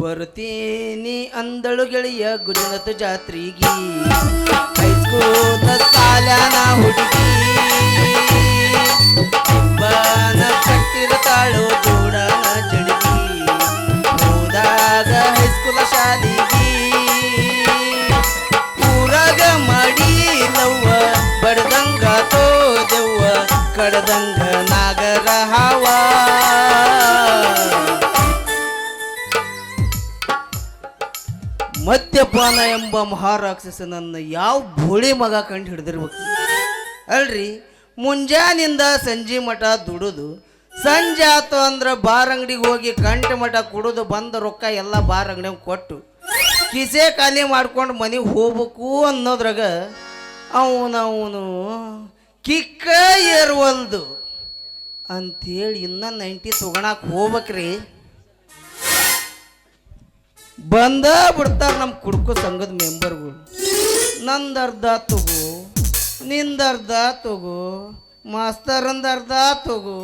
ಬರ್ತೀನಿ ಅಂದಳು ಗೆಳೆಯ ಗುಜರಾತ್ ಜಾತ್ರೆಗೆ. ಹೈಸ್ಕೂಲ್ ಸಾಲ್ಯಾನ ಹುಡುಗಿ. ಇಬ್ಬನ ಕಟ್ಟಿರ್ತಾಳು ಜೋಡನ ಜಡಗಿ. ಹೋದಾಗ ಹೈಸ್ಕೂಲ ಶಾಲಿಗೆ. ಊರಾಗ ಮಾಡಿ ನವ್ವ ಬಡದಂಗ ತೋದೆವ್ವ, ಕಡದಂಗ ಮದ್ಯಪಾನ ಎಂಬ ಮಹಾರಾಕ್ಷಸನನ್ನು ಯಾವ ಬೋಳಿ ಮಗ ಕಂಡು ಹಿಡಿದಿರ್ಬೇಕು? ಅಲ್ರಿ, ಮುಂಜಾನಿಂದ ಸಂಜೆ ಮಠ ದುಡಿದು, ಸಂಜೆ ಆತು ಅಂದ್ರೆ ಬಾರ್ ಅಂಗಡಿಗೆ ಹೋಗಿ ಕಂಠ ಮಠ ಕುಡಿದು, ಬಂದ ರೊಕ್ಕ ಎಲ್ಲ ಬಾರ್ ಅಂಗಡಿಗೆ ಕೊಟ್ಟು, ಕಿಸೆ ಖಾಲಿ ಮಾಡ್ಕೊಂಡು ಮನೆಗೆ ಹೋಗ್ಬೇಕು ಅನ್ನೋದ್ರಾಗ ಅವನವನು ಕಿಕ್ಕ ಏರ್ವಲ್ದು. ಅಂತೇಳಿ ಇನ್ನ ನೈಂಟಿ ತೊಗೊಳಕ್ಕೆ ಹೋಗ್ಬೇಕ್ರಿ. ಬಂದ ಬಿಡ್ತಾರ ನಮ್ಮ ಕುಡ್ಕು ಸಂಘದ ಮೆಂಬರ್ಗಳು. ನಂದು ಅರ್ಧ ತಗೋ ನಿಂದ ಅರ್ಧ ತಗೋ ಮಾಸ್ತರಂದ ಅರ್ಧ ತಗೋ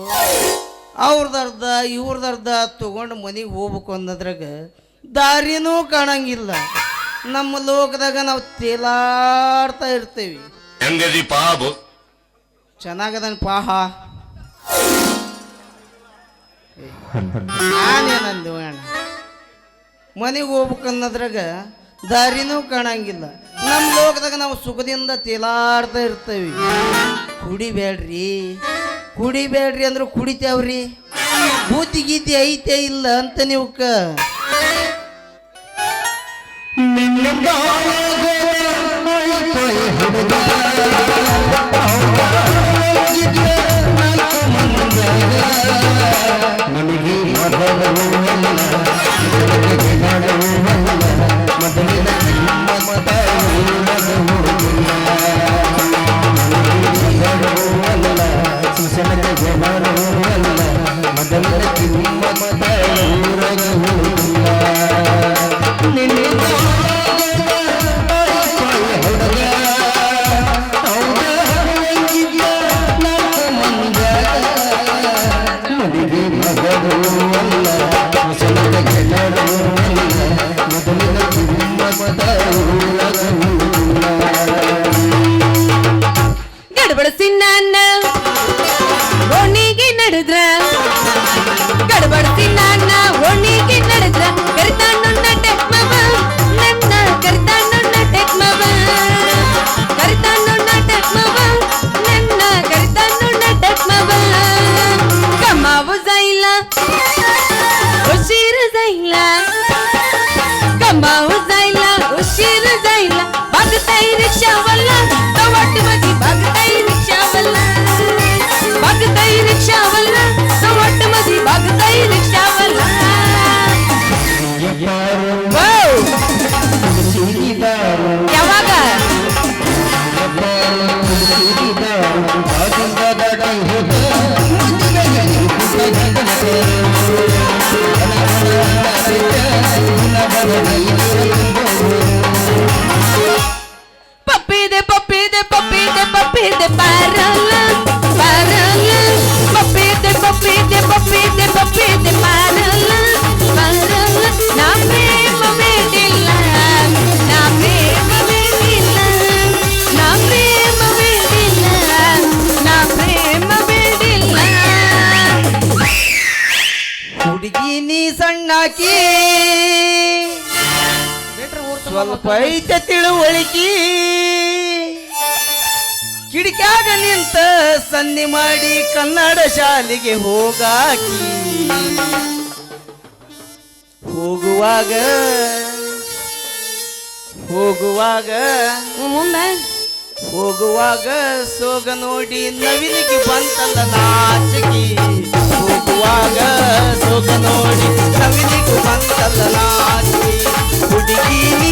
ಅವ್ರದ್ದು ಅರ್ಧ ಇವ್ರದ್ದು ಅರ್ಧ ತೊಗೊಂಡು ಮನೆಗೆ ಹೋಗ್ಬೇಕು ಅನ್ನೋದ್ರಾಗ ದಾರಿನೂ ಕಾಣಂಗಿಲ್ಲ. ನಮ್ಮ ಲೋಕದಾಗ ನಾವು ತೇಲಾಡ್ತಾ ಇರ್ತೀವಿ. ಚೆನ್ನಾಗದನ್ ಪಾಹ. ನಾನೇನಂದು ಅಣ್ಣ? ಮನೆಗೆ ಹೋಗ್ಬೇಕನ್ನೋದ್ರಾಗ ದಾರಿನೂ ಕಾಣಂಗಿಲ್ಲ. ನಮ್ಮ ಲೋಕದಾಗ ನಾವು ಸುಖದಿಂದ ತೇಲಾಡ್ತಾ ಇರ್ತೇವೆ. ಕುಡಿಬೇಡ್ರಿ ಕುಡಿಬೇಡ್ರಿ ಅಂದ್ರೆ ಕುಡಿತೇವ್ರಿ. ಭೂತಿ ಗೀತಿ ಐತೆ ಇಲ್ಲ ಅಂತ ನೀವಕ್ಕ ಗಡಬಡಿಸಿ ಪಪ್ಪಿದೆ ಪಪ್ಪಿದೆ ಪಾರಲ್ಲ ಪಾರಲ್ಲ ಪಪ್ಪಿದೆ ಪಪ್ಪಿದೆ ಪಪ್ಪಿದೆ ಪಪ್ಪಿದೆ ಪಾರಲ್ಲ ಪಾರಲ್ಲ ನಾ ಪ್ರೇಮ ಬೇಡಿಲ್ಲ ನಾ ಪ್ರೇಮ ಬೇಡಿಲ್ಲ ನಾ ಪ್ರೇಮ ಬೇಡಿಲ್ಲ ನಾ ಪ್ರೇಮ ಬೇಡಿಲ್ಲ ಹುಡುಗಿ ನೀ ಸಣ್ಣಾಕಿ ಸ್ವಲ್ಪ ಐತೆ ತಿಳುವಳಿಕಿ ಕಿಡಿಕ್ಯಾಗ ನಿಂತ ಸನ್ನಿ ಮಾಡಿ ಕನ್ನಡ ಶಾಲೆಗೆ ಹೋಗಾಕಿ. ಹೋಗುವಾಗ ಹೋಗುವಾಗ ಮುಂದೆ? ಹೋಗುವಾಗ ಸೋಗ ನೋಡಿ ನವಿಲಿಗೆ ಬಂತಲ್ಲ ನಾಚಿಕೆ. ಹೋಗುವಾಗ ಸೋಗ ನೋಡಿ ನವಿಲಿಗೆ ಬಂತಲ್ಲ ನಾಚಿಕೆ. ಹುಡುಗಿ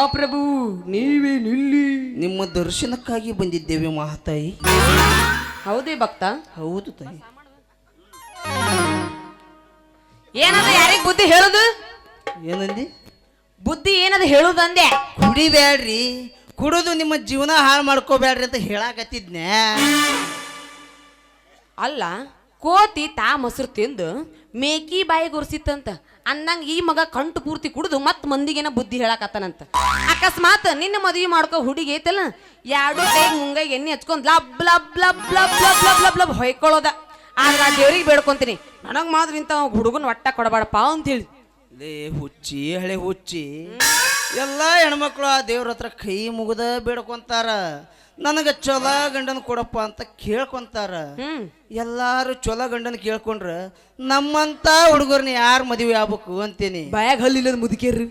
ಮಹಾಪ್ರಭು ನೀವೇ ನಿಲ್ಲಿ. ನಿಮ್ಮ ದರ್ಶನಕ್ಕಾಗಿ ಬಂದಿದ್ದೇವೆ ಮಹಾತಾಯಿ. ಹೌದೇ ಭಕ್ತ? ಹೌದು ತಾಯಿ. ಏನದ ಯಾರಿಗೆ ಬುದ್ಧಿ ಹೇಳುದು? ಏನಂದಿ? ಬುದ್ಧಿ ಏನದ ಹೇಳುದಂದೆ? ಅಂದೆ ಕುಡಿಬ್ಯಾಡ್ರಿ ಕುಡಿದು ನಿಮ್ಮ ಜೀವನ ಹಾಳು ಮಾಡ್ಕೋಬೇಡ್ರಿ ಅಂತ ಹೇಳಾಕತ್ತಿದ್ನೆ ಅಲ್ಲ ಕೋತಿ ತಾ ಮೊಸರು ತಿಂದು ಮೇಕಿ ಬಾಯಿ ಗುರ್ಸಿತ್ತಂತ. ಅನ್ನಂಗ ಈ ಮಗ ಕಂಟು ಪೂರ್ತಿ ಕುಡಿದು ಮತ್ತೆ ಮಂದಿಗೇನ ಬುದ್ಧಿ ಹೇಳಕತ್ತಾನಂತ. ಅಕಸ್ಮಾತ್ ನಿನ್ನ ಮದುವೆ ಮಾಡ್ಕೋ ಹುಡುಗಿ ಐತಲ್ಲ ಎರಡು ಕೈ ಮುಂಗೈಗೆ ಎಣ್ಣೆ ಹಚ್ಕೊಂಡ್ ಲಬ್ ಲಬ್ ಲಬ್ ಲಬ್ ಲಬ್ ಲಬ್ ಲಬ್ ಲಬ್ ಹೊಯ್ಕೊಳ್ಳೋದ ಆ ದೇವ್ರಿಗೆ ಬೇಡ್ಕೊಂತೀನಿ. ನನಗೆ ಮಾತ್ರ ಇಂಥ ಹುಡುಗನ ಒಟ್ಟ ಕೊಡಬೇಡಪ್ಪ ಅಂತ ಹೇಳಿ ಲೇ ಹುಚ್ಚಿ, ಹಳೆ ಹುಚ್ಚಿ. ಎಲ್ಲ ಹೆಣ್ಮಕ್ಳು ಆ ದೇವ್ರ ಹತ್ರ ಕೈ ಮುಗಿದ ಬೇಡ್ಕೊಂತಾರ. ನನಗೆ ಚೊಲ ಗಂಡನ ಕೊಡಪ್ಪ ಅಂತ ಕೇಳ್ಕೊಂತಾರ. ಎಲ್ಲಾರು ಚೊಲ ಗಂಡನ ಕೇಳ್ಕೊಂಡ್ರ ನಮ್ಮಂತ ಹುಡುಗರ್ನ ಯಾರು ಮದುವೆ ಆಗ್ಬೇಕು ಅಂತೀನಿ. ಬಾಯಾಗ ಹಲ್ಲಿಲ್ಲ ಮುದುಕೇರ್ರಿ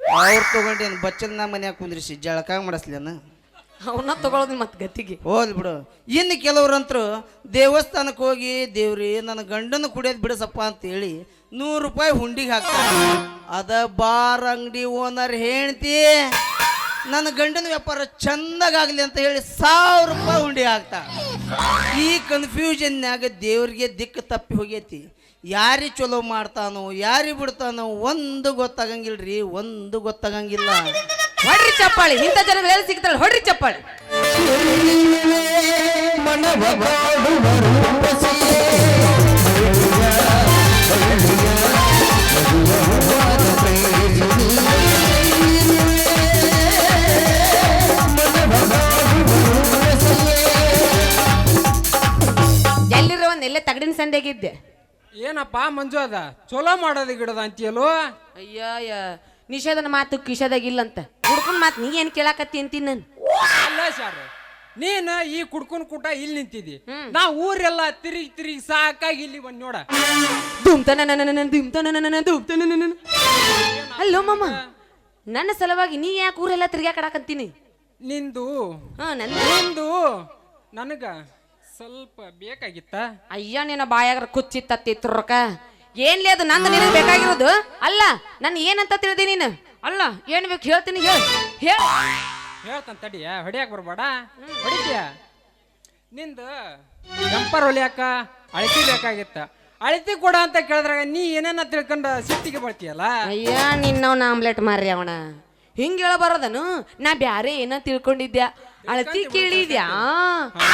ಅವ್ರು ತಗೊಂಡೇನು ಬಚ್ಚಲ್ನ ಮನ್ಯಾಗ ಕುಂದ್ರಿಸಿ ಜಳಕ ಮಾಡಿಸ್ಲೇನ? ಅವನ್ನ ತಗೊಳೋದು ಮತ್ತೆ ಗತಿಗೆ. ಹೋದ್ ಬಿಡು. ಇನ್ನು ಕೆಲವ್ರಂತರು ದೇವಸ್ಥಾನಕ್ಕೆ ಹೋಗಿ ದೇವ್ರಿ ನನ್ನ ಗಂಡನ ಕುಡಿಯೋದು ಅಂತ ಹೇಳಿ ನೂರು ರೂಪಾಯಿ ಹುಂಡಿಗೆ ಹಾಕ್ತಾರೆ. ಅದ ಬಾರ್ ಅಂಗಡಿ ಓನರ್ ಹೇಳ್ತಿ ನನ್ನ ಗಂಡನ ವ್ಯಾಪಾರ ಚಂದಾಗಲಿ ಅಂತ ಹೇಳಿ ಸಾವಿರ ರೂಪಾಯಿ ಉಂಡಿ ಆಗ್ತಾ. ಈ ಕನ್ಫ್ಯೂಷನ್ನಾಗ ದೇವ್ರಿಗೆ ದಿಕ್ಕು ತಪ್ಪಿ ಹೋಗೈತಿ. ಯಾರಿ ಚಲೋ ಮಾಡ್ತಾನೋ ಯಾರಿ ಬಿಡ್ತಾನೋ ಒಂದು ಗೊತ್ತಾಗಂಗಿಲ್ರಿ ಒಂದು ಗೊತ್ತಾಗಂಗಿಲ್ಲ. ಹೊಡ್ರಿ ಚಪ್ಪಾಳಿ ಇಂಥ ಜನಗಳು ಎಲ್ಲಿ ಸಿಗ್ತಾಳೆ ಹೊಡ್ರಿ ಚಪ್ಪಾಳಿ. ಎಲ್ಲಿರೋ ಸಂಡೆಗಿದ್ದೆ ಏನಪ್ಪ ಮಂಜು ಅದ ಚಲೋ ಮಾಡೋದು ಗಿಡದ ಅಂತೀಯಲ್ಲೋ ಅಯ್ಯಯ್ಯ ನಿಷೇಧನ ಮಾತು ಕಿಶದಾಗಿಲ್ಲಂತ ಹುಡ್ಕೊಂಡ್ ಮಾತು ನೀ ಏನ್ ಕೇಳಾಕತ್ತಿ ಅಂತೀನಿ ನಾನು ಅಲ್ಲ ಸರ್ ನೀನು ಈ ಕುಡ್ಕೊಂಡ್ ಕೂಟ ಇಲ್ಲಿ ನಿಂತಿದ್ದಿ ನಾ ಊರೆಲ್ಲ ತಿರುಗಿ ತಿರುಗಿ ಸಾಕಾಗಿ ಇಲ್ಲಿ ಬಂದ್ ನೋಡ ದುಮ್ತನ ನನ್ನ ದುಮ್ತನ ನನ್ನ ದುಮ್ತಾನ ನನ್ನ ಅಲ್ಲೋ ಮಮ್ಮ ನನ್ನ ಸಲುವಾಗಿ ನೀ ಯಾಕೆ ಊರೆಲ್ಲ ತಿರ್ಗ್ಯಾಕಡಾಕಂತೀನಿ ನಿಂದು ಹಾ ನನ್ನ ನಿಂದು ನನಗ ಸ್ವಲ್ಪ ಬೇಕಾಗಿತ್ತ? ಅಯ್ಯ ನಿನ್ನ ಬಾಯಾಗ್ರ ಕುಚ್ಚಿತ್ತತ್ತಿ ತುರ್ಕ ಏನ್ಲೇ ಅದು ನಂದು ನಿನಗೆ ಬೇಕಾಗಿರೋದು? ಅಲ್ಲ ನನ್ನ ಏನಂತ ತಿಳಿದಿ ನೀನು? ಅಲ್ಲ ಏನ್ ಬೇಕು ಹೇಳ್ತೀನಿ ಹೇಳ. ಹೇಳ. ಹೇಳ್ತಾನ ತಡಿಯ ಹೊಡಿಯಾಕ ಬರ್ಬೇಡ. ಹೊಡಿತೀಯ? ನಿಂದು ಜಂಪರ್ ಹೊಲಿಯಾಕ ಅಳತಿ ಬೇಕಾಗಿತ್ತ. ಅಳತಿ ಕೊಡ ಅಂತ ಕೇಳಿದ್ರಾಗ ನೀ ಏನೇನ ತಿಳ್ಕೊಂಡ ಸಿಟ್ಟಿಗೆ ಬರ್ತೀಯಲ್ಲ ಅಯ್ಯ ನಿನ್ನವನ ಆಮ್ಲೆಟ್ ಮಾರ್ರಿ ಅವನ. ಹಿಂಗ ಹೇಳ ಬರೋದನು ನಾ ಬ್ಯಾರೆ ಏನ ತಿಳ್ಕೊಂಡಿದ್ಯಾ? ಅಳತಿ ಕೇಳಿದ್ಯಾ?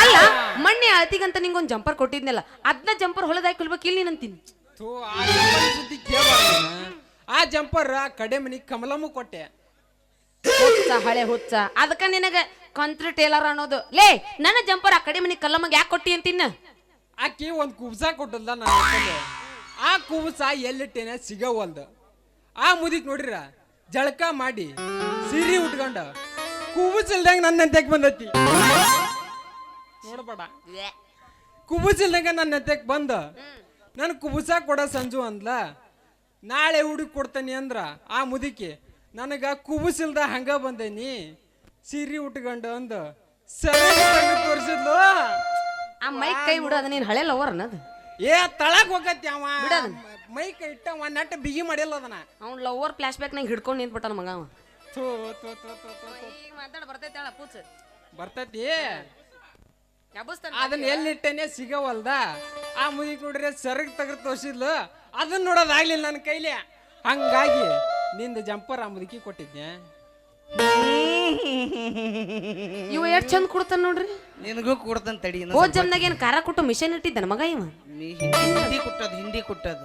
ಅಲ್ಲ ಮೊನ್ನೆ ಅಳತಿಗಂತ ನಿಂಗೊಂದ್ ಜಂಪರ್ ಕೊಟ್ಟಿದ್ನಲ್ಲ ಅದನ್ನ ಜಂಪರ್ ಹೊಲದಾಗಿ ಕೊಲ್ಬೇಕು ಇಲ್ಲಿ ನಂತೀನಿ ಥೂ, ಆ ಜಂಪರ್ ಸುದ್ದಿ ಕೇಳ್ಬಾರ್ದು. ನೀನು. ಆ ಜಂಪರ್ ಕಡೆ ಮನಿ ಕಮಲಮ್ಮ ಕೊಟ್ಟೆ. ಹುಚ್ಚ ಹಳೆ ಹುಚ್ಚ. ಅದಕ್ಕ ನಿನಗ ಕಂತ್ರ ಟೇಲರ್ ಅನ್ನೋದು. ಲೇ ನನ್ನ ಜಂಪರ್ ಆ ಕಡೆ ಮನಿ ಕಲ್ಲಮ್ಮಗೆ ಯಾಕೆ ಕೊಟ್ಟಿ ಅಂತಿನ್ನ? ಆಕಿ ಒಂದ್ ಕುಬ್ಸ ಕೊಟ್ಟಲ್ಲ ನನ್ನ ಕೈಲಿ. ಆ ಕುಬ್ಸ ಎಲ್ಲಿಟ್ಟೇನೆ ಸಿಗವಲ್ದು. ಆ ಮುದಿಕ್ ನೋಡಿರ ಜಳಕ ಮಾಡಿ ಸಿರಿ ಉಟ್ಕೊಂಡ. ಕುಬುಸ್ ಇಲ್ದಂಗ ನನ್ನ ನೆಂತೆಕ್ ಬಂದತಿ. ನೋಡ್ಬೇಡ. ಕುಬುಸ್ ಇಲ್ದಂಗ ನನ್ನ ನೆಂತೆಕ್ ಬಂದ. ನನ್ ಕುಬುಸ ಕೊಡ ಸಂಜು ಅಂದ್ಲ. ನಾಳೆ ಹುಡುಕ್ ಕೊಡ್ತೇನೆ ಅಂದ್ರ ಆ ಮುದುಕಿ ನನಗ ಕುಬುಸಿಲ್ದ ಹಂಗ ಬಂದೇನಿ. ಸಿರಿ ಉಟ್ಕೊಂಡು ಅಂದ ತೋರಿಸಿದ್ಲು. ಆ ಮೈಕ್ ಕೈ ಬಿಡೋದು ನೀನು ಹಳೆ ಲವರ್ ಅನ್ನೋದು ಏ ತಳಕ್ ಹೋಗತ್ತಿ ಅವ. ಮೈಕ್ ಇಟ್ಟ ನೆಟ್ ಬಿಗಿ ಮಾಡಿಲ್ಲ ಅದನ್ನ. ಅವ್ನ ಲವರ್ ಫ್ಲಾಶ್ ಬ್ಯಾಕ್ ನಂಗೆ ಹಿಡ್ಕೊಂಡು ನಿಂತ್ಬಿಟ್ಟ ಮಗ ಅವ. ಥೂ, ಥೂ, ಥೂ, ಥೂ, ಥೂ, ಥೂ. ಈಗ ಮಾತಾಡ ಬರ್ತೈತೆ ಹೇಳ ಪೂಚ್. ಬರ್ತೈತಿ? ಅದನ್ನ ಎಲ್ಲಿಟ್ಟೇನೆ ಸಿಗವಲ್ದ? ಆ ಮುದಿ ನೋಡ್ರಿ ಸರಗ್ ತೆಗ್ದು ತೋರಿಸಿದ್ಲು. ಅದನ್ನ ನೋಡೋದಾಗ್ಲಿಲ್ಲ ನನ್ನ ಕೈಲಿ. ಹಂಗಾಗಿ ನಿಂದ ಜಂಪರ್ ಆ ಮುದುಕಿ ಕೊಟ್ಟಿದ್ದೆ. ಇವ ಎಷ್ಟ್ ಚಂದ ಕೊಡ್ತಾನ ನೋಡ್ರಿ? ನಿನಗೂ ಕೊಡ್ತಾನ ತಡಿ ಇನ್ನೊಂದ್ ಹೋದ್ ಜಮ್ನಾಗ ಏನ್ ಖಾರ ಕೊಟ್ಟು ಮಿಷನ್ ಇಟ್ಟಿದ್ದಾನ ಮಗ ಇವ? ನೀ ಹಿಂದಿ ಹಿಂದಿ ಕೊಟ್ಟದ ಹಿಂದಿ ಕೊಟ್ಟದ.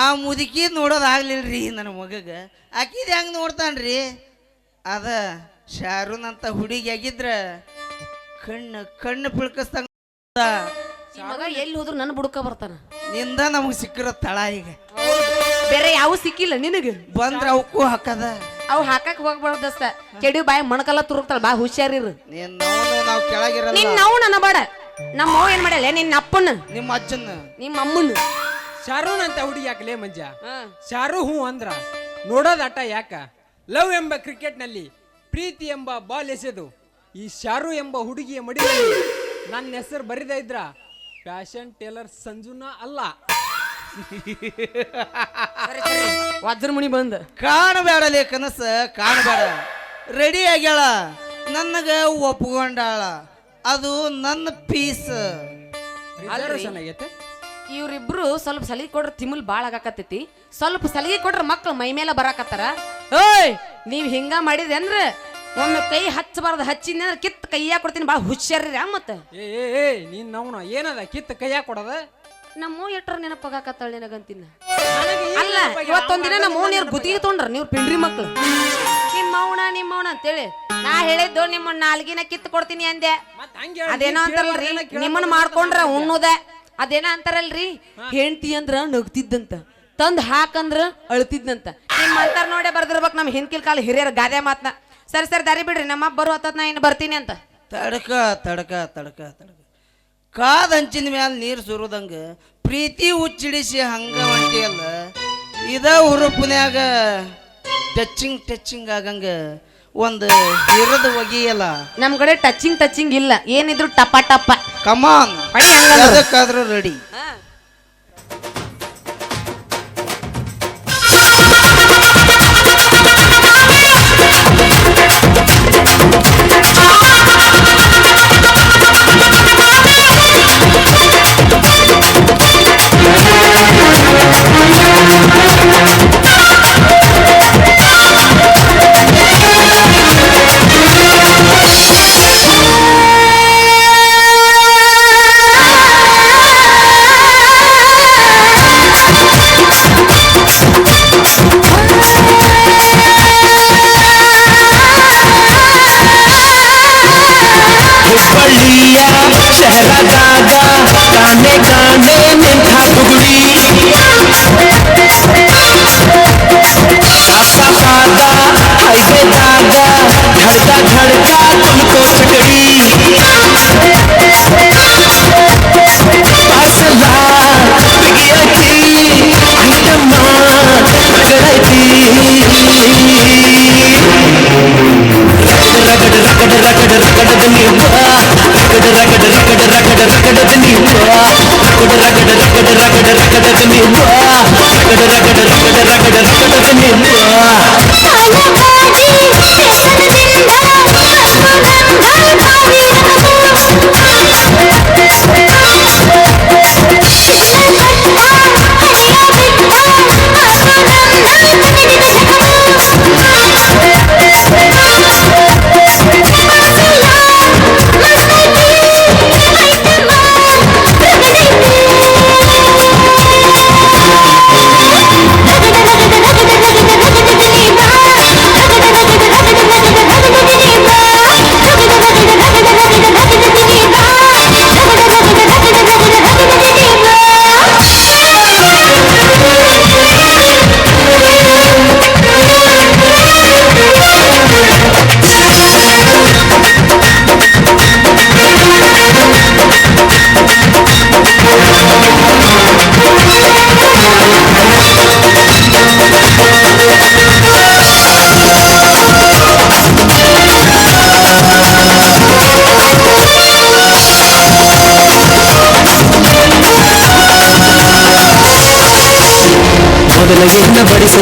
ಆ ಮುದುಕಿ ನೋಡೋದಾಗ್ಲಿಲ್ರಿ ನನ್ನ ಮಗಗೆ. ಆಕಿದ ಹೆಂಗ್ ನೋಡ್ತಾನ್ರಿ? ಅದ ಶಾರೂನ್ ಅಂತ ಹುಡುಗಿ ಆಗಿದ್ರ ಕಣ್ಣು ಕಣ್ಣು ಪಿಳ್ಕಸ್ದಂಗ ಮಗ ಎಲ್ಲಿ ಹೋದ್ರು ನನ್ನ ಬುಡ್ಕ ಬರ್ತಾನ. ನಿಂದ ನಮಗ್ ಸಿಕ್ಕಿರೋ ತಳ ಈಗ. ಬೇರೆ ಯಾವ ಸಿಕ್ಕಿಲ್ಲ ನಿನಗೆ. ಬಂದ್ರ ಅವಕ್ಕೂ ಹಾಕದ. ಅವು ಹಾಕಕ್ ಹೋಗ್ಬಾರ್ದ ಕೆಡಿ ಬಾಯಿ ಮಣಕಲ್ಲ ತುರುಕ್ತಾಳ ಬಾ ಹುಷಾರಿರು ಇರು. ನಾವು ನಾವು ನನ್ನ ಬಾಡ ನಾವು ನನಬಾಡ ನಮ್ಮ ಅವ್ವ ಏನ್ ಮಾಡ್ಯಾಳೆ? ನಿನ್ನ ಅಪ್ಪನ. ನಿಮ್ಮ ಅಜ್ಜನ. ನಿಮ್ಮ ಅಮ್ಮನ. ಶಾರೂನ್ ಅಂತ ಹುಡುಗಿ ಯಾಕಲೇ ಮಂಜ? ಶಾರು ಹೂ ಅಂದ್ರ ನೋಡೋದಾಟ ಯಾಕ? ಲವ್ ಎಂಬ ಕ್ರಿಕೆಟ್ನಲ್ಲಿ ಪ್ರೀತಿ ಎಂಬ ಬಾಲ್ ಎಸೆದು ಈ ಶಾರು ಎಂಬ ಹುಡುಗಿಯ ಮಡಿ ನನ್ನ ಹೆಸರು ಬರಿದ ಇದ್ರ ಫ್ಯಾಷನ್ ಟೇಲರ್ ಸಂಜುನ ಅಲ್ಲ. ವಜ್ರಮುಣಿ ಬಂದ. ಕಾಣಬೇಡಲೇ ಕನಸ ಕಾಣಬೇಡ. ರೆಡಿ ಆಗ್ಯಾಳ? ನನಗ ಒಪ್ಕೊಂಡಾಳ. ಅದು ನನ್ನ ಪೀಸ್ ರಿಸರ್ವೇಶನ್ ಆಗೈತೆ? ಇವ್ರಿಬ್ರು ಸ್ವಲ್ಪ ಸಲಿಗೆ ಕೊಡ್ರೆ ತಿಮ್ಮಲ್ ಬಾಳ ಆಗಾಕತ್ತೈತಿ. ಸ್ವಲ್ಪ ಸಲಿಗೆ ಕೊಡ್ರ ಮಕ್ಳು ಮೈ ಮೇಲೆ ಬರಾಕತ್ತಾರ. ಓಯ್ ನೀವ್ ಹಿಂಗ ಮಾಡಿದ್ರಿ ಅಂದ್ರ ಒಮ್ಮೆ ಕೈ ಹಚ್ಚಬಾರ್ದು ಹಚ್ಚಿನ ಅಂದ್ರೆ ಕಿತ್ ಕೈಯಾಗ ಕೊಡ್ತೀನಿ ಬಾಳ ಹುಷಾರ್ರಿ ಮತ್ತ? ಏ ಏ ಏ ನೀನ್ ನವ್ನ ಏನದ ಕಿತ್ತ ಕೈಯಾಗ ಕೊಡದ? ನಮ್ಮ ಎಟ್ರ ನೆನಪಾಗತ್ತಾಳ ನಿನಗಂತಿನ ಅಲ್ಲ? ಇವತ್ತೊಂದಿನ ನಮ್ಮ ನೀರು ಗುತ್ತಿಗೆ ತೊಗೊಂಡ್ರ ನೀವು ಪಿಂಡ್ರಿ ಮಕ್ಳು? ನಿಮ್ಮ ನಿಮ್ಮವಣ ನಿಮ್ಮ ಮೌನ ಅಂತೇಳಿ. ನಾ ಹೇಳಿದ್ದು ನಿಮ್ಮ ನಾಲ್ಗಿನ ಕಿತ್ತು ಕೊಡ್ತೀನಿ ಅಂದೆ. ಮತ್ತ್ ಹಂಗೆ ಅದೇನೋ ಅಂತಾರಲ್ರಿ ನಿಮ್ಮನ್ನ ಮಾಡ್ಕೊಂಡ್ರ ಉಣ್ಣುದ. ಅದೇನೋ ಅಂತಾರಲ್ರಿ? ಹೆಂಡತಿ ಅಂದ್ರ ನಗ್ತಿದ್ದಂತ ತಂದ್ ಹಾಕಂದ್ರ ಅಳ್ತಿದ್ದಂತ. ನಿಮ್ ಅಂತಾರ ನೋಡೇ ಬರ್ದಿರ್ಬೇಕು ನಮ್ ಹಿಂದ್ಕಿಲ್ ಕಾಲ ಹಿರಿಯರ ಗಾದೆ ಮಾತ್ನ. ಸರಿ ಸರಿ ದಾರಿ ಬಿಡ್ರಿ ನಮ್ಮ ಬರೋ ಹತ್ತದ್ ನಾ ಇನ್ನು ಬರ್ತೀನಿ ಅಂತ. ತಡಕ ತಡಕ ತಡಕ ತಡಕ. ಕಾದ್ ಹಂಚಿನ ಮ್ಯಾಲ ನೀರು ಸುರುದಂಗ ಪ್ರೀತಿ ಉಚ್ಚಿಡಿಸಿ ಹಂಗ ಹೊಂಟಿಯಲ್ಲ ಇದ ಹುರುಪನ್ಯಾಗ ಟಚಿಂಗ್ ಟಚಿಂಗ್ ಆಗಂಗ ಒಂದು ಹಿರಿದು ಒಗಿಯಲ್ಲ. ನಮ್ ಕಡೆ ಟಚಿಂಗ್ ಟಚಿಂಗ್ ಇಲ್ಲ. ಏನಿದ್ರು ಟಪ ಟಪ. ಕಮಾನ್. ಅದಕ್ಕಾದ್ರೂ ರೆಡಿ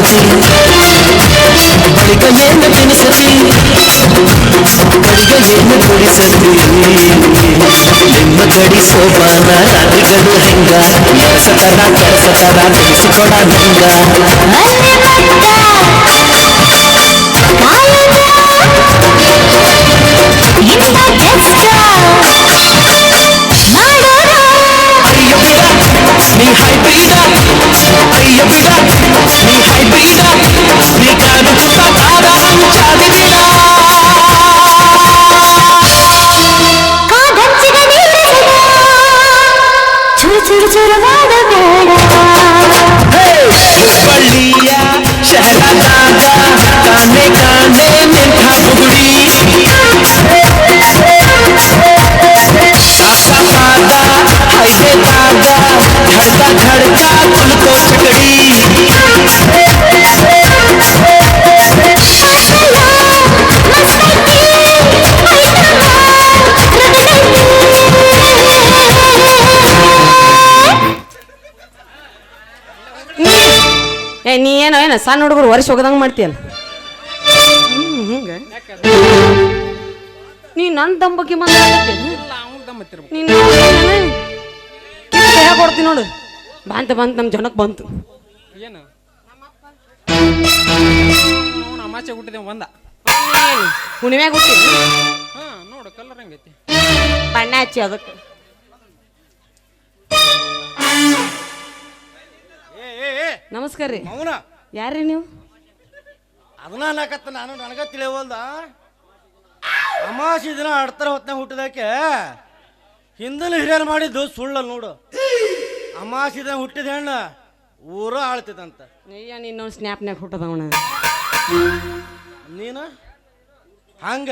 ಎನ್ನ ಬಡಿಸತಿ ಬಳಿಕ ಎನ್ನ ತಿನಿಸತಿ ಬಳಿಕ ಎನ್ನ ಕುಡಿಸತಿ ನಿಮ್ಮ ಗಡಿ ಸೋಪಾನ ರಾತ್ರಿಗಳು ಹೆಂಗ ಸತರ ಕೆಲಸತರ ತಿಳಿಸಿಕೊಡ ನಂಗ ಏನೋ ಏನ ಸಣ್ಣ ಹುಡುಗರು ವರ್ಷ ಹೋಗದಂಗೆ ಮಾಡ್ತೀಯಲ್ಲ. ನೀ ನನ್ನ ದಂಬಕ್ಕೆ ದಮ್ಮತ್ತಿರ್ಬೇಕು ನೀನು ಕೊಡ್ತೀನಿ ನೋಡು. ಬಂತ ಬಂತ ನಮ್ಮ ಜನಕ್ಕೆ ಬಂತು. ಏನು? ಅಮಾಚೆ ಹುಟ್ಟಿದೆ ಒಂದ. ಹುಣ್ಣಿಮ್ಯಾಗ ಹುಟ್ಟಿ ಹಾ ನೋಡು ಕಲರ್ ಹಂಗೈತಿ? ಬಣ್ಣ ಹಚ್ಚಿ ಅದಕ್ಕೆ. ಏ ಏ ಏ. ನಮಸ್ಕಾರ ರೀ. ಯಾರ್ರಿ ನೀವು? ಅದನ್ನ ಅನ್ನಕತ್ತ ನಾನು ನನಗ ತಿಳಿಯವಲ್ದ ಅಮಾಸಿ ದಿನ ಆಡ್ತಾರ ಹೊತ್ನಾಗ ಹುಟ್ಟಿದಕ್ಕೆ. ಹಿಂದಿನ ಹಿರಿಯರು ಮಾಡಿದ್ದು ಸುಳ್ಳ ನೋಡು. ಅಮಾಸಿ ದಿನ ಹುಟ್ಟಿದ ಹೆಣ್ಣು ಊರ ಆಳ್ತಿದಂತ ಅಯ್ಯ ನೀನು ಸ್ನ್ಯಾಪ್ನ್ಯಾಗ ಹುಟ್ಟದವಣ ನೀನು? ಹಂಗ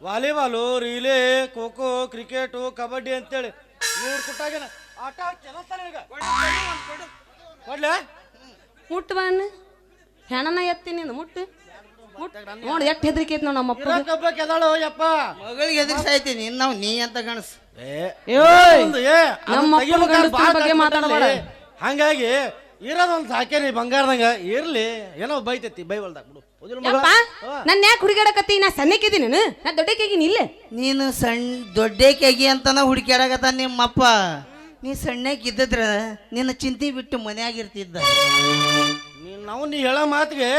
volleyball relay kho kho cricket kabaddi ಅಂತೇಳಿ ನೂರು ಕುಟ್ಟಾಗೇನ ಆಟ ಕೆಲಸ ಈಗ ಕೊಡ್ಲೆ? ಮುಟ್ಟು ಬಣ್ಣ ಹೆಣನ ಎತ್ತಿ ನೀನು ಮುಟ್ಟು. ನೋಡಿ ಎಷ್ಟು ಹೆದರಿಕೆ ಐತಿ ನೋಡಿ ನಮ್ಮ ಅಪ್ಪ ಕೆದಾಳು ಯಪ್ಪ. ಮಗಳಿಗೆ ಸಾಯ್ತೀನಿ ನಾವು ನೀ ಅಂತ ಗಣಸ್ ಏ ಏ, ನಮ್ಮ ಬಗ್ಗೆ ಮಾತಾಡಬೇಡ. ಹಂಗಾಗಿ ಇರೋದೊಂದು ಸಾಕೇನಿ ಬಂಗಾರದಂಗ. ಇರ್ಲಿ ಏನೋ ಬೈತೈತಿ ಬೈವಲ್ದಾಗ ಬಿಡು. ನನ್ನ ಯಾಕೆ ಹುಡುಗಾಡಕತ್ತಿ? ನಾ ಸಣ್ಣಕ್ಕಿದ್ದೀನಿ ನಾನು. ನಾ ದೊಡ್ಡಕ್ಕಾಗಿನಿ ಇಲ್ಲೇ. ನೀನು ಸಣ್ಣ ದೊಡ್ಡೇಕೆಗಿ ಅಂತನ ಹುಡುಕ್ಯಾಡಕತ್ತ ನಿಮ್ಮಪ್ಪ. ನೀ ಸಣ್ಣಕ್ಕೆ ಇದ್ದಿದ್ರ ನಿನ್ನ ಚಿಂತೆ ಬಿಟ್ಟು ಮನೆಯಾಗಿರ್ತಿದ್ದ. ನೀನು ನಾವು ನೀ ಹೇಳೋ ಮಾತಿಗೆ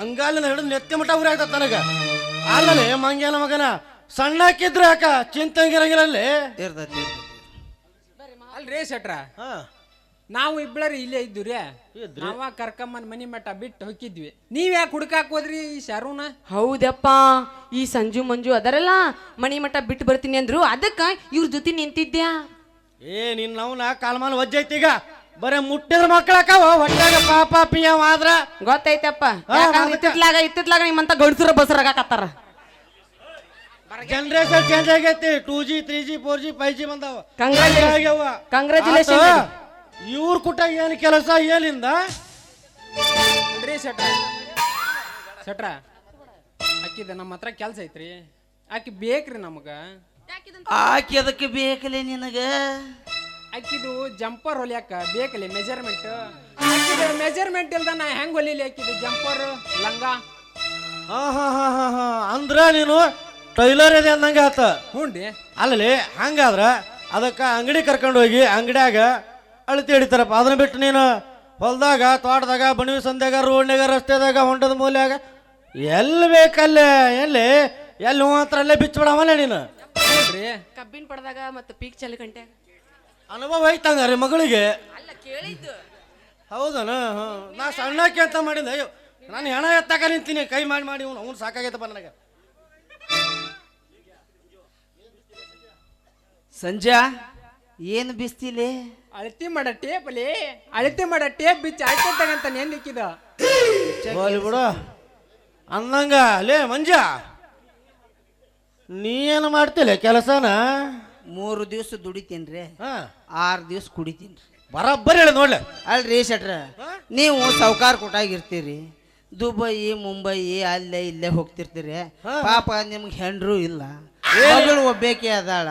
ಅಂಗಾಲಿನ ಹಿಡಿದು ನೆತ್ತಿ ಮಟ್ಟ ಉರಿ ಆಗ್ತದ ನನಗ ಆಮೇಲೆ ಮಂಗ್ಯಾನ ಮಗನ ಸಣ್ಣಕ್ಕಿದ್ರೆ ಯಾಕ ಚಿಂತಂಗಿರಂಗಿಲ್ಲ ಅಲ್ಲಿ ಇರ್ತೈತಿ. ಅಲ್ರಿ ಶೆಟ್ರ? ಹಾ. ನಾವು ಇಬ್ಬಳರಿ ಇಲ್ಲೇ ಇದ್ದು ರೀ ನಾವ ಕರ್ಕಮ್ಮನ ಮನಿ ಮಟ್ಟ ಬಿಟ್ಟು ಹೊಕ್ಕಿದ್ವಿ ನೀವ್ ಯಾಕೆ ಹುಡ್ಕಾಕ್ ಹೋದ್ರಿ ಈ ಶರೂನ? ಹೌದಪ್ಪ ಈ ಸಂಜು ಮಂಜು ಅದರಲ್ಲ ಮಣಿ ಮಠ ಬಿಟ್ಟು ಬರ್ತೀನಿ ಅಂದ್ರು ಅದಕ್ಕ ಇವ್ರ ಜೊತೆ ನಿಂತಿದ್ಯಾ? ಏ ನಿನ್ ನವ್ನ ಕಾಲ್ಮಾನ ವಜ್ಜೈತಿ ಈಗ. ಬರೇ ಮುಟ್ಟಿದ್ರ ಮಕ್ಕಳಕ್ಕವ ಹೊಟ್ಟಾಗ ಪಾಪ ಪಿಯವ ಆದ್ರ. ಗೊತ್ತೈತಪ್ಪ. ಯಾಕಂದ್ರೆ ಇತ್ತಿತ್ಲಾಗ ಇತ್ತಿತ್ಲಾಗ ನಿಮ್ಮಂತ ಗಂಡಸರ ಬಸರಾಗತ್ತಾರ ಜನರೇಷನ್ ಚೇಂಜ್ ಆಗೈತಿ. Two G three G four G five G ಬಂದಾವ. ಕಂಗ್ರಾಚುಲೇಷನ್ ಆಗ್ಯಾವ. ಇವ್ರ. ಕುಟ ಏನ್ ಕೆಲಸ ಏನಿಂದ? ಅಲ್ರಿ ಸೆಟ್ರ ಶೆಟ್ರ ಆಕಿದ ನಮ್ಮ ಹತ್ರ ಕೆಲ್ಸ ಐತ್ರಿ. ಆಕಿ ಬೇಕ್ರಿ ನಮಗ. ಆಕೆ ಅದಕ್ಕೆ ಬೇಕಲೆ ನಿನಗ? ಆಕಿದು ಜಂಪರ್ ಹೊಲಿಯಾಕ ಬೇಕಲೆ ಮೆಜರ್ಮೆಂಟ್ ಮೆಜರ್ಮೆಂಟ್ ಇಲ್ದ ನಾ ಹೆಂಗ್ ಹೊಲಿಲಿ ಆಕಿದು ಜಂಪರ್ ಲಂಗ? ಹಾ ಹಾ ಹಾ ಹಾ ಹಾ. ಅಂದ್ರ ನೀನು ಟೈಲರ್ ಇದೆ ಅಂದಂಗ ಆತ. ಹ್ಞೂನ್ರಿ ಅಲ್ಲಿ ಹಂಗಾದ್ರ ಅದಕ್ಕ ಅಂಗಡಿ ಕರ್ಕೊಂಡು ಹೋಗಿ ಅಂಗಡ್ಯಾಗ ಅಳತಿ ಹಿಡಿತಾರಪ್ಪ. ಅದನ್ನ ಬಿಟ್ಟು ನೀನು ಹೊಲ್ದಾಗ ತೋಟದಾಗ ಬಣವಿ ಸಂದ್ಯಾಗ ರೋಡ್ನಾಗ ರಸ್ತೆದಾಗ ಹೊಂಡದ ಮೂಲ್ಯಾಗ ಎಲ್ಲಿ ಬೇಕಲ್ಲೇ? ಎಲ್ಲಿ? ಎಲ್ಲಿ ಹೂ ಹತ್ರ ಅಲ್ಲೇ ಬಿಚ್ಚಿಬಿಡವಲ್ಲ ನೀನು. ಹ್ಞೂನ್ರಿ ಕಬ್ಬಿನ ಪಡೆದಾಗ ಮತ್ತೆ ಪೀಕ್ ಚಲಿ ಗಂಟೆ. ಅನುಭವ ಐತಂಗ ರೀ ಮಗಳಿಗೆ? ಅಲ್ಲ ಕೇಳಿದ್ದು. ಹೌದನ? ನಾ ಸಣ್ಣಕ್ಕೆ ಅಂತ ಮಾಡಿದ್ದೆ. ಅಯ್ಯೋ ನಾನು ಹೆಣ ಎತ್ತಾಕ ನಿಂತೀನಿ. ಕೈ ಮಾಡಿ ಮಾಡಿ ಅವ್ನು ಅವ್ನು ಸಾಕಾಗೈತಪ್ಪ ನನಗೆ. ಸಂಜೆ ಏನು ಬಿಸ್ತಿಲಿ? ಅಳತಿ ಮಾಡ ಟೇಪ್ ಅಲ್ಲಿ. ಅಳತಿ ಮಾಡ ಟೇಪ್ ಬಿಚ್ಚಿ ಅಳತೆ ತಗಂತ ಏನ್ ಲಿಕ್ಕಿದ ಹೋಗ್ಲಿ ಬಿಡು. ಅಂದಂಗ ಲೇ ಮಂಜ. ನೀ ಏನು ಮಾಡ್ತಿಲ್ಲ ಕೆಲಸನ? ಮೂರು ದಿವಸ ದುಡಿತೀನ್ರಿ. ಹಾ. ಆರು ದಿವಸ ಕುಡಿತೀನಿ ಬರಬ್ಬರಿ ಹೇಳಿ ನೋಡ್ಲೆ. ಅಲ್ರಿ ಶೆಟ್ರ ನೀವು ಸಾವ್ಕಾರ ಕೊಟ್ಟಾಗಿರ್ತೀರಿ. ದುಬೈ ಮುಂಬೈ ಅಲ್ಲೇ ಇಲ್ಲೇ ಹೋಗ್ತಿರ್ತೀರಿ. ಪಾಪ ನಿಮ್ಗೆ ಹೆಂಡ್ರು ಇಲ್ಲ. ಮಗಳು ಒಬ್ಬೇಕೆ ಅದಾಳ.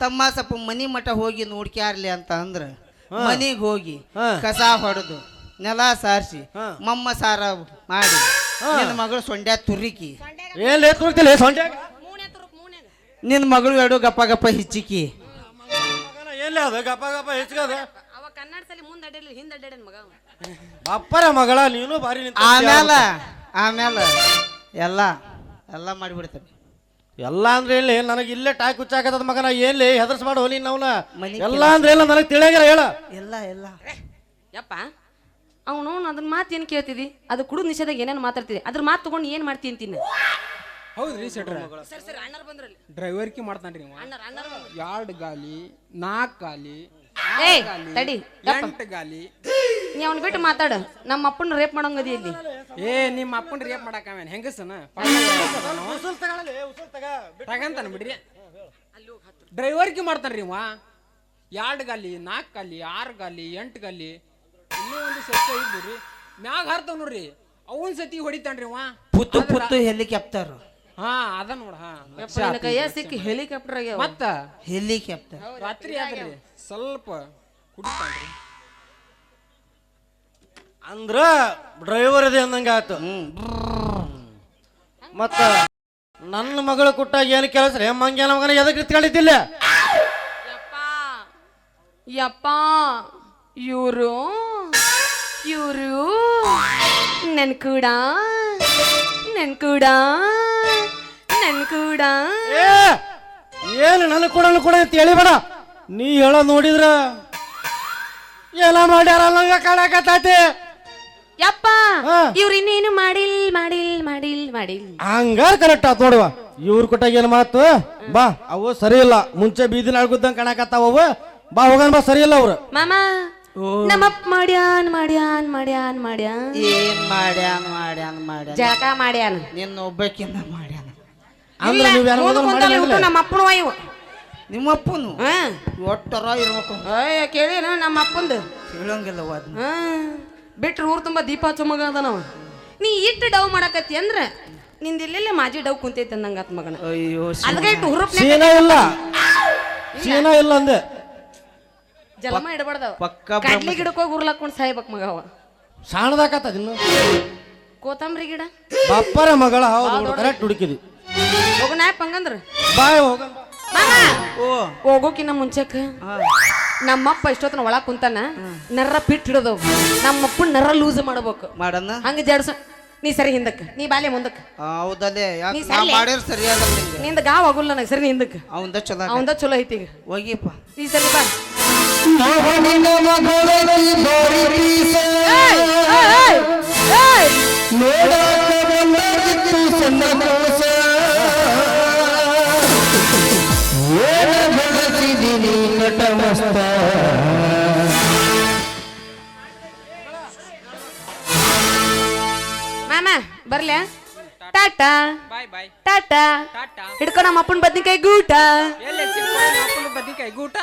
ತಮ್ಮ ಸ್ವಲ್ಪ ಮನಿ ಮಠ ಹೋಗಿ ನೋಡ್ಕ್ಯಾರ್ಲಿ ಅಂತ ಅಂದ್ರೆ ಮನಿಗೆ ಹೋಗಿ. ಕಸ ಹೊಡೆದು ನೆಲ ಸಾರಿಸಿ ಮಮ್ಮ ಸಾರ ಮಾಡಿ ನಿನ್ನ ಮಗಳು ಸೊಂಡ್ಯಾ ತುರಿಕಿ. ಏನ್ ನಿನ್ನ ಮಗಳು ಎರಡು ಗಪ್ಪ ಗಪ್ಪ ಹಿಚ್ಚಿಕಿ. ಎಲ್ಲಿ ಅದು? ಗಪ್ಪ ಗಪ್ಪ ಹೆಚ್ಚಗದ ಅವ ಕನ್ನಡ ಸಲ ಮುಂದೆ ಹಿಂದೆ ಅಡ್ಡಾಡನ್ ಮಗ ಅವ. ಬಪ್ಪರ ಮಗಳ ನೀನು ಬಾರಿ ನಿಂತ ಆಮೇಲೆ ಆಮೇಲೆ ಎಲ್ಲ ಎಲ್ಲ ಮಾಡಿಬಿಡ್ತಾರೆ ಎಲ್ಲ ಅಂದ್ರೆ ಇಲ್ಲಿ ನನಗೆ ಇಲ್ಲೇ ಟಾಕ್ ಕುಚ್ಚಾಕತ್ತದ ಮಗನ ಏನ್ಲಿ ಹೆದರ್ಸ್ ಮಾಡು ನೀನ್ ಅವನ? ಮನೆ ಎಲ್ಲ ಅಂದ್ರೆ ಇಲ್ಲ ನನಗೆ ತಿಳಿಯಾಗ್ಯಾರ ಹೇಳ. ಎಲ್ಲ ಎಲ್ಲ. ಯಪ್ಪ ಅವನು ಅದನ್ನ ಮಾತು ಏನು ಕೇಳ್ತಿದಿ? ಅದು ಕುಡಿದ ನಿಷೇಧಾಗ ಏನೇನು ಮಾತಾಡ್ತಿದ್ದೆ ಅದ್ರ ಮಾತು ತಗೊಂಡು ಏನು ಮಾಡ್ತೀನಿ ಅಂತೀನಿ? ಹೌದ್ರಿ ಸೆಟ್ರ ಸರಿ ಸರ್ ಅಣ್ಣರ್ ಬಂದ್ರಲ್ಲಿ. ಡ್ರೈವರ್ಕಿ ಮಾಡ್ತಾನ್ರಿ ನೀವು? ಅಣ್ಣರ್ ಅಣ್ಣರ್ ಬಂದ್ರು. ಎರಡು ಗಾಲಿ ನಾಲ್ಕು ಗಾಲಿ ಏಯ್ ತಡಿ ಎಂಟು ಗಾಲಿ. ನೀ ಅವ್ನ ಬಿಟ್ಟು ಮಾತಾಡು. ನಮ್ಮ ಅಪ್ಪನ ರೇಪ್ ಮಾಡಂಗದಿ ಇಲ್ಲಿ. ಏ ನಿಮ್ಮ ಅಪ್ಪನ ರೇಪ್ ಮಾಡಕ ಅವನ್ ಹೆಂಗಸನ? ಉಸುಲ್ ತಗೊಳ್ಳಲಿ ಉಸುಲ್ ತಗ ತಗಂತಾನ ಬಿಡ್ರಿ. ಡ್ರೈವರ್ಕಿ ಮಾಡ್ತಾನ್ರಿ ಇವ ಎರಡು ಗಾಲಿ ನಾಲ್ಕು ಗಾಲಿ ಆರು ಗಾಲಿ ಎಂಟು ಗಾಲಿ. ಇನ್ನೂ ಒಂದು ಸೆಟ್ ಇದ್ದು ರೀ ಮ್ಯಾಗ ಹಾರ್ತಾವ ನೋಡ್ರಿ. ಅವನ್ ಸತಿ ಹೊಡಿತಾನ್ರಿ ಇವ. ಪುತ್ತು ಪುತ್ತು ಹೆಲಿಕಾಪ್ಟರ್ ಹಾ ಅದ ನೋಡ ಹಾ. ಯಪ್ಪ ನಿನ್ನ ಕೈಯ ಸಿಕ್ಕಿ ಹೆಲಿಕಾಪ್ಟರ್ ಆಗ್ಯಾವ. ಮತ್ತ? ಹೆಲಿಕಾಪ್ಟರ್ ರಾತ್ರಿ ಆದ್ರಿ? ಸ್ವಲ್ಪ ಕುಡಿತಾನ್ರಿ. ಅಂದ್ರ ಡ್ರೈವರ್ ಇದೆ ಅಂದಂಗ ಆಯ್ತು. ಮತ್ತ ನನ್ನ ಮಗಳು ಕೊಟ್ಟಾಗ ಏನು ಕೆಲಸ ರೀ? ಮಂಗ್ಯಾನ ಮಗನ ಎದಕ್ಕೆ ನಿಂತ್ಕೊಂಡಿದ್ದಿಲ್ಲ? ಯಪ್ಪ. ಯಪ್ಪ. ಇವರು. ಇವರು. ನನ್ ಕೂಡ ನನ್ ಕೂಡ ಕೂಡ. ಏ ಏನು ನನಗೆ ಕೂಡ ಕೂಡ ಅಂತ ಹೇಳಿಬೇಡ. ನೀ ಹೇಳ ನೋಡಿದ್ರ ಎಲ್ಲ ಮಾಡ್ಯಾರ ನಂಗ ಕಾಣಕತ್ತೈತಿ. ಯಪ್ಪ. ಇವ್ರು ಇನ್ನೇನು ಮಾಡಿಲ್ ಮಾಡಿಲ್ ಮಾಡಿಲ್ ಮಾಡಿಲ್. ಹಂಗ ಕರೆಕ್ಟ್ ಆತ್ ನೋಡುವ. ಇವ್ರ ಕೊಟ್ಟಾಗ ಏನ್ ಮಾತು? ಬಾ ಅವು ಸರಿ ಇಲ್ಲ. ಮುಂಚೆ ಬೀದಿ ಅಳ್ಗುದ್ದಂಗ ಕಾಣಕತ್ತಾವ ಅವು. ಬಾ ಹೋಗನ್ ಬಾ ಸರಿ ಇಲ್ಲ ಅವ್ರು. ಮಾಮ ನಮ್ಮಪ್ಪ ಮಾಡ್ಯಾನ್ ಮಾಡ್ಯಾನ್ ಮಾಡ್ಯಾನ್ ಮಾಡ್ಯಾನ್. ಏನ್ ಮಾಡ್ಯಾನ್ ಮಾಡ್ಯಾನ್ ಮಾಡ್ಯಾನ್. ಜಳಕ ಮಾಡ್ಯಾನ. ನಿನ್ನ ಒಬ್ಬಕ್ಕಿಂತ ಮಾಡ್ಯಾನ ಅಂದ್ರೆ ಇಲ್ಲ, ನೀವ್ ಯಾರು ಮುಂದ್ ಮೊದಲು ಮಾಡಿಲ್ಲ ನಮ್ಮ ಅಪ್ಪನ ಇವು ನಿಮ್ಮಪ್ಪನು? ಹಾ. ಒಟ್ಟರ ಇರ್ಬೇಕು. ಅಯ್ಯ ಕೇಳೇನ ನಮ್ಮ ಅಪ್ಪಂದು ಹೇಳಂಗಿಲ್ಲ ಅದ್ನ ಹಾ. ಬಿಟ್ರು ಊರ್ ತುಂಬಾ ದೀಪ ಹಚ್ಚೋ ಮಗ ನಾವು ನೀ ಇಟ್ಟು ಡವ್ ಮಾಡಕತ್ತಿ ಅಂದ್ರೆ ನಿಂದ ಇಲ್ಲೆಲ್ಲ ಮಾಜಿ ಡವ್ ಕುಂತೈತೆ ಅಂದಂಗಾತ್ ಮಗನ. ಅಯ್ಯೋ ಅಲ್ಗ ಇಟ್ಟು ಹುರುಪ್ ಸೀನಾ ಇಲ್ಲ. ಸೀನಾ ಇಲ್ಲ ಅಂದೆ. ಜಲಮ ಇಡಬಾರ್ದವ. ಕಡ್ಲಿ ಗಿಡಕ್ಕೆ ಹೋಗಿ ಉರ್ಲಾಕೊಂಡು ಸಾಯ್ಬೇಕು ಮಗ ಅವ. ಸಾಣದಾಕತ್ತ ಕೋತಂಬರಿ ಗಿಡ? ಬಪ್ಪರ ಮಗಳ ಹೌದು ಕರೆಕ್ಟ್ ಹುಡುಕಿದಿ. ಹೋಗೋಣ ಹಂಗಂದ್ರ ಬಾಯ್ ಹೋಗೋಣ ಬಾ. ಓ. ಹೋಗೋಕಿನ್ನ ಮುಂಚೆಕ ನಮ್ಮಪ್ಪ ಇಷ್ಟೊತ್ತನ ಒಳಗ್ ಕುಂತಾನ ನರ್ರ ಪಿಟ್ ಹಿಡೋದು ನಮ್ಮಪ್ಪ ನರ್ರ ಲೂಸ್ ಮಾಡ್ಬೇಕು. ಮಾಡನ್ನ? ಹಂಗ ಜಡ್ಸ ನೀ ಸರಿ ಹಿಂದಕ್ಕೆ ನೀ ಬಾಲೆ ಮುಂದಕ್ಕೆ ಹೌದಲ್ಲೇ ನೀ ನಾ. ಮಾಡಿರ್ನಿಂದ ಗಾವ್ ಆಗುಲ್ಲ ನನಗೆ ಸರಿ ನೀ ಹಿಂದಕ್ಕೆ ಅವಂದ ಚಲೋ ಅವಂದ ಚಲೋ ಐತಿ ಈಗ. ಹೋಗಿಪ್ಪ. ಈ ಸರಿ ಬಾ. ಏಯ್, ಏಯ್, ಏಯ್, ಏಯ್. ಮಾಮ ಬರ್ಲ್ಯಾ? ಟಾಟಾ. ಬಾಯ್ ಬಾಯ್. ಟಾಟಾ. ಟಾಟಾ. ಹಿಡ್ಕೊ ನಮ್ಮ ಅಪ್ಪನ ಬದ್ನಿಕಾಯಿ ಗೂಟ. ಎಲ್ಲಿ ಬದ್ನಿಕಾಯಿ ಗೂಟ?